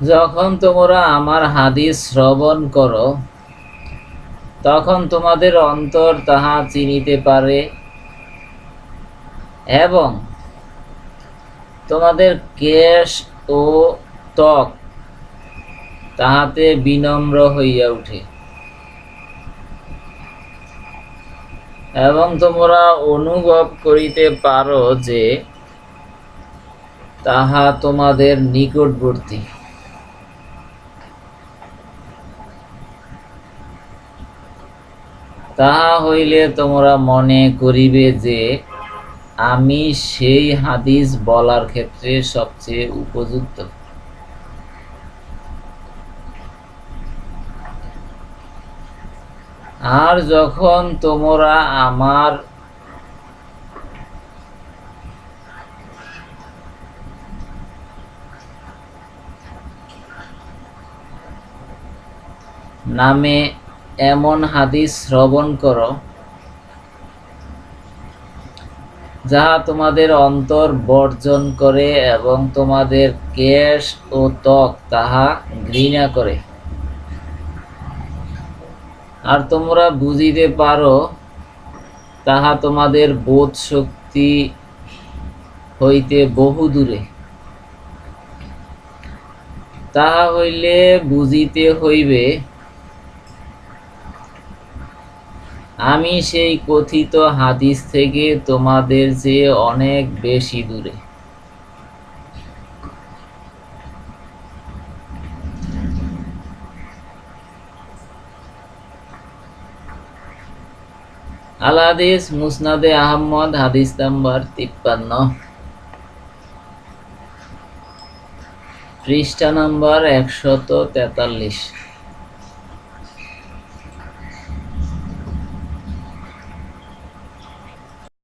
যখন তোমরা আমার হাদিস শ্রবণ করো, তখন তোমাদের অন্তর তাহা চিনিতে পারে এবং তোমাদের কেশ ও ত্বক তাহাতে বিনম্র হইয়া উঠে। এবং তোমরা অনুভব করিতে পারো যে তাহা তোমাদের নিকটবর্তী। তাহা হইলে তোমরা মনে করিবে যে আমি সেই হাদিস বলার ক্ষেত্রে সবচেয়ে উপযুক্ত। আর যখন তোমরা আমার নামে এমন হাদিস শ্রবণ করো, যাহা তোমাদের অন্তর বর্জন করে এবং তোমাদের কেশ ও ত্বক তাহা ঘৃণা করে। আর তোমরা বুঝিতে পারো, তাহা তোমাদের বোধ শক্তি হইতে বহু দূরে। তাহা হইলে বুঝিতে হইবে আমি সেই কথিত হাদিস থেকে তোমাদের চেয়ে অনেক বেশি দূরে। আল হাদিস মুসনাদে আহমদ, হাদিস নাম্বার তিপ্পান্ন। পৃষ্ঠা নাম্বার একশত তেতাল্লিশ।